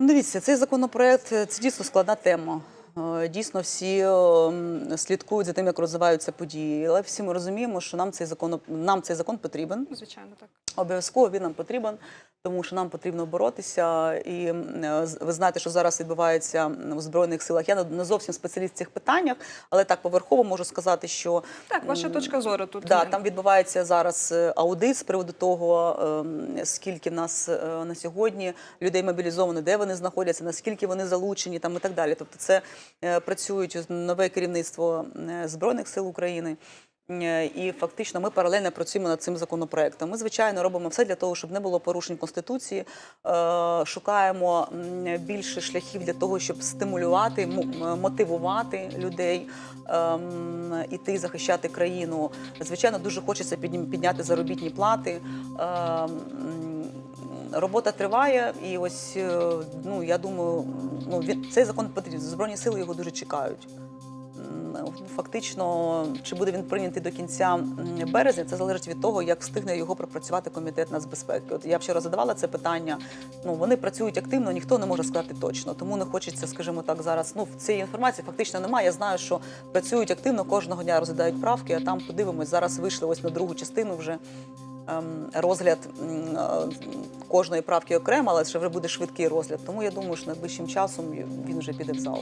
Ну, Дивіться, цей законопроект е, це дійсно складна тема. Е, Дійсно, всі ем, слідкують за тим, як розвиваються події. Але всі ми розуміємо, що нам цей закон нам цей закон потрібен. Звичайно, так. Обов'язково він нам потрібен, тому що нам потрібно боротися. І е, ви знаєте, що зараз відбувається в збройних силах. Я не- зовсім спеціаліст в цих питаннях, але так поверхово можу сказати, що Так, ваша точка зору тут. Да, там відбувається зараз е, аудит з приводу того, ем, скільки нас е, на сьогодні людей мобілізовано, де вони знаходяться, наскільки вони залучені, там і так далі. Тобто, це працюють нове керівництво збройних сил України. Е, І фактично ми паралельно працюємо над цим законопроектом. Ми, звичайно, робимо все для того, щоб не було порушень конституції. Е, Шукаємо більше шляхів для того, щоб стимулювати, м- мотивувати людей ем, іти захищати країну. Звичайно, дуже хочеться підняти заробітні плати. Ем, Робота триває, і ось е, ну я думаю, ну цей закон потрібен. Збройні сили його дуже чекають. М, Фактично, чи буде він прийнятий до кінця березня, це залежить від того, як встигне його пропрацювати комітет нацбезпеки. От я вчора задавала це питання. Ну вони працюють активно, ніхто не може сказати точно. Тому не хочеться, скажімо так, зараз. Ну цієї інформації фактично немає. Я знаю, що працюють активно кожного дня, розглядають правки. А там подивимось. Зараз вийшли ось на другу частину вже. ем, Розгляд е, кожної правки окремо, але ще вже буде швидкий розгляд. Тому я думаю, що найближчим часом він вже піде в зал.